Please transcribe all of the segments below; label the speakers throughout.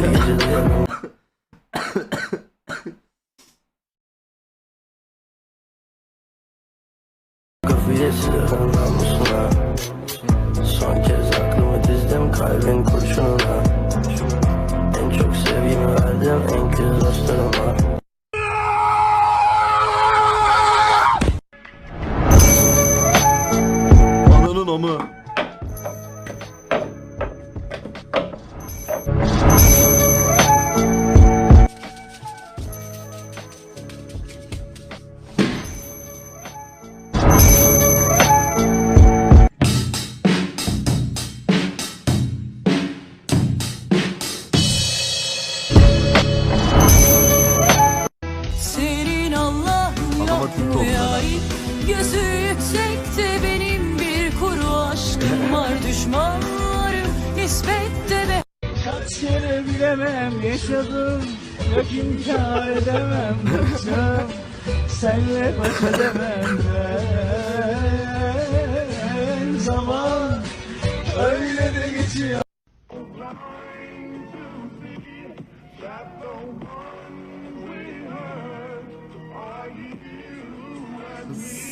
Speaker 1: 一直都在努
Speaker 2: 力。Kere bilemem yaşadım Yok inkar edemem bıktım Senle baş edemem ben Zaman öyle de geçiyor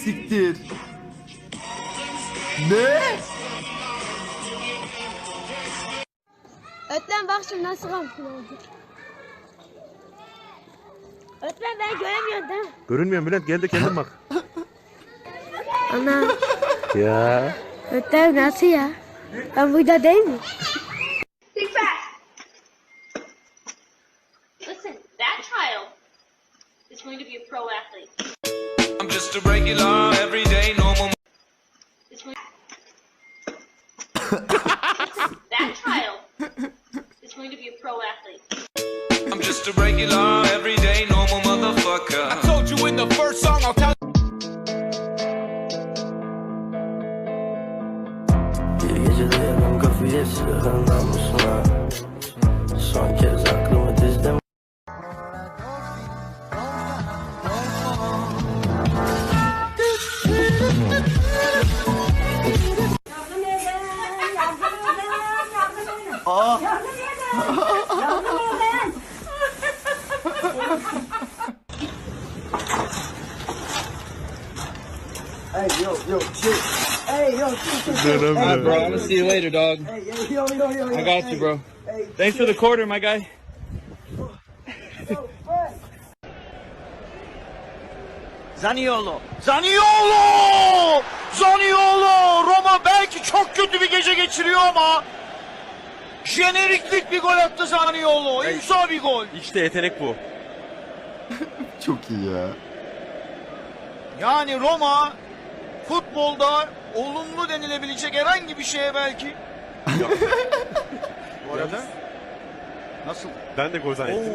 Speaker 3: Siktir. Ne?
Speaker 4: Öğretmen bak şimdi nasıl kamufle oldu. Öğretmen ben göremiyorum değil mi?
Speaker 5: Görünmüyor Bülent gel de kendin bak.
Speaker 4: Ana.
Speaker 5: Ya.
Speaker 4: Öğretmen nasıl ya? Ben burada değil mi?
Speaker 6: Listen, that child is going to be a pro athlete.
Speaker 7: I'm just a regular, everyday, normal.
Speaker 6: Pro athlete.
Speaker 7: I'm just a regular, everyday, normal motherfucker.
Speaker 2: Hey yo yo shit Hey yo shit shit
Speaker 5: Bro,
Speaker 2: I'm
Speaker 5: gonna
Speaker 2: see you later dog. Hey yo yo yo yo I got you bro.
Speaker 5: Thanks for the quarter my guy.
Speaker 2: Zaniolo. Zaniolo! Zaniolo! Roma belki çok kötü bir gece geçiriyor ama Jeneriklik bir gol attı Zaniolo. İmza bir gol.
Speaker 5: İşte yetenek bu.
Speaker 3: Çok iyi ya.
Speaker 2: Yani Roma futbolda olumlu denilebilecek herhangi bir şeye belki. Bu arada nasıl?
Speaker 5: Ben de gol zannettim.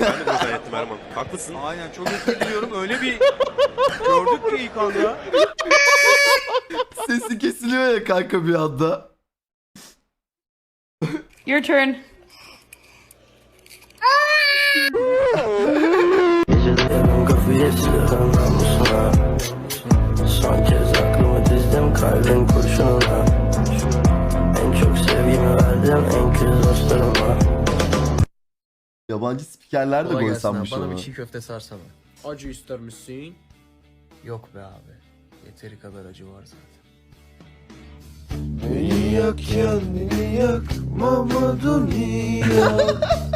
Speaker 5: Ben de gol zannettim Erman. Haklısın.
Speaker 2: aynen çok özür diliyorum. Öyle bir gördük ki ilk anda.
Speaker 3: Sesi kesiliyor ya kanka bir anda.
Speaker 1: Your turn.
Speaker 8: Gece dayadım kafayı namusuna Son kez aklımı dizdim kalbin kurşununa En çok sevgimi verdim en kız dostlarıma
Speaker 3: Yabancı spikerler de
Speaker 9: Kolay
Speaker 3: gol
Speaker 9: gelsin abi.
Speaker 3: sanmış
Speaker 9: Bana
Speaker 3: onu.
Speaker 9: bir çiğ köfte sarsana. Acı ister misin? Yok be abi. Yeteri kadar acı var zaten.
Speaker 8: Beni yak kendini yak mama dünya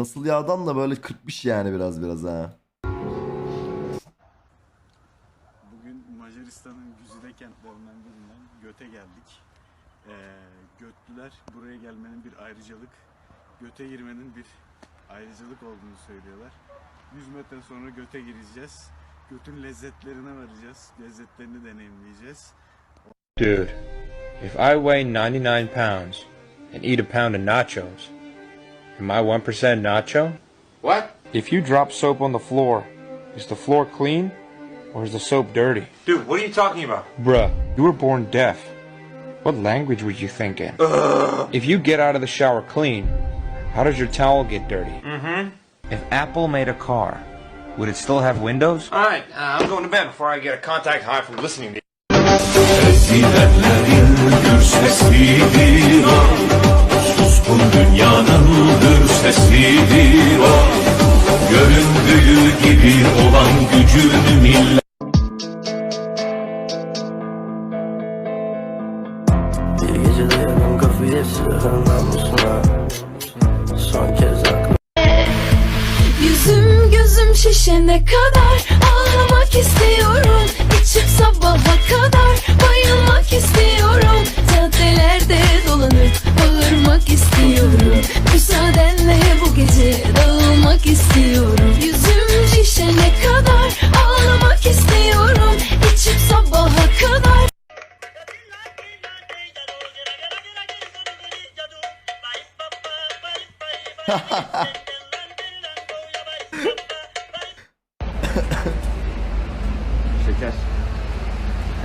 Speaker 3: nasıl yağdan da böyle kırpmış yani biraz biraz ha.
Speaker 10: Bugün Macaristan'ın güzide kentlerinden birinden Göte geldik. Ee, Götlüler buraya gelmenin bir ayrıcalık, Göte girmenin bir ayrıcalık olduğunu söylüyorlar. 100 metre sonra Göte gireceğiz. Götün lezzetlerine varacağız. Lezzetlerini deneyimleyeceğiz.
Speaker 11: Dude, if I weigh 99 pounds and eat a pound of nachos, am I 1% nacho?
Speaker 7: What?
Speaker 11: If you drop soap on the floor, is the floor clean or is the soap dirty?
Speaker 7: Dude, what are you talking about?
Speaker 11: Bruh, you were born deaf. What language were you thinking? If you get out of the shower clean, how does your towel get dirty?
Speaker 7: Mm-hmm.
Speaker 11: If Apple made a car, would it still have windows? Alright, uh, I'm going to bed before I get a contact high from listening to
Speaker 7: Ezilenlerin gür sesidir o Suskun dünyanın gür sesidir o. Göründüğü gibi olan gücünü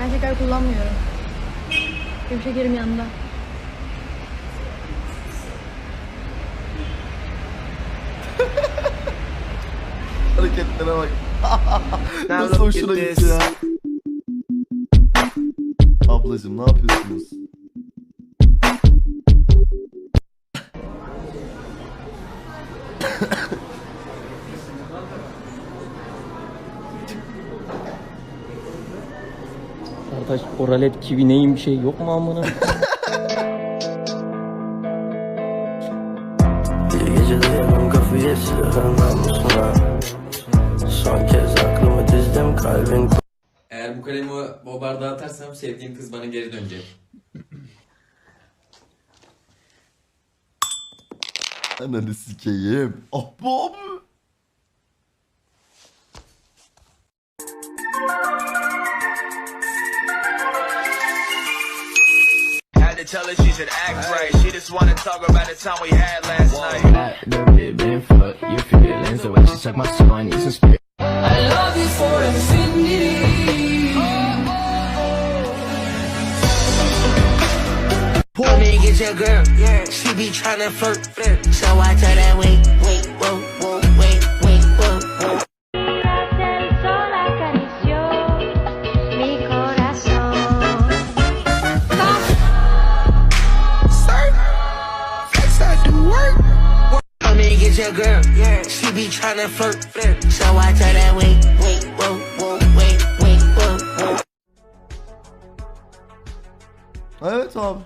Speaker 4: Ben şeker kullanmıyorum. Benim şekerim yanında.
Speaker 3: Hareketlere bak. Nasıl hoşuna gitti ya. Ablacım ne yapıyorsunuz?
Speaker 9: Kardeş oralet kivi neyim bir şey yok mu amına?
Speaker 8: Bir gece dayadım kafayı silahın namusuna Son kez aklımı dizdim kalbin
Speaker 9: Eğer bu kalemi o, bardağa atarsam sevdiğim kız bana geri dönecek.
Speaker 3: Ananı sikeyim. Ah
Speaker 7: tell her she should act right. She just wanna talk about the time we had last night.
Speaker 8: been fuck your feelings The way she suck my soul, I need some spirit.
Speaker 1: I love you for infinity.
Speaker 8: Poor niggas your girl, yeah. She be tryna flirt, flirt. So I tell that wait, wait, whoa, Niggas your girl, yeah. She be tryna flirt, flirt. So I tell that wait, wait, whoa, whoa, wait, wait, whoa, whoa.
Speaker 3: Evet abi.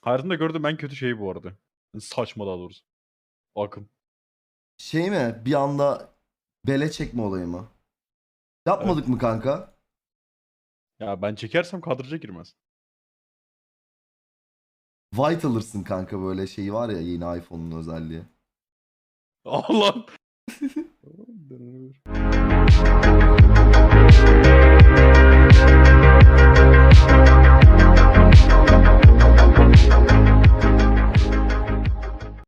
Speaker 10: Hayatımda gördüğüm en kötü şey bu arada. Saçma daha doğrusu. Akım.
Speaker 3: Şey mi? Bir anda bele çekme olayı mı? Yapmadık mı kanka?
Speaker 10: Ya ben çekersem kadraja girmez.
Speaker 3: White alırsın kanka böyle şeyi var ya yeni iPhone'un özelliği.
Speaker 10: Allah.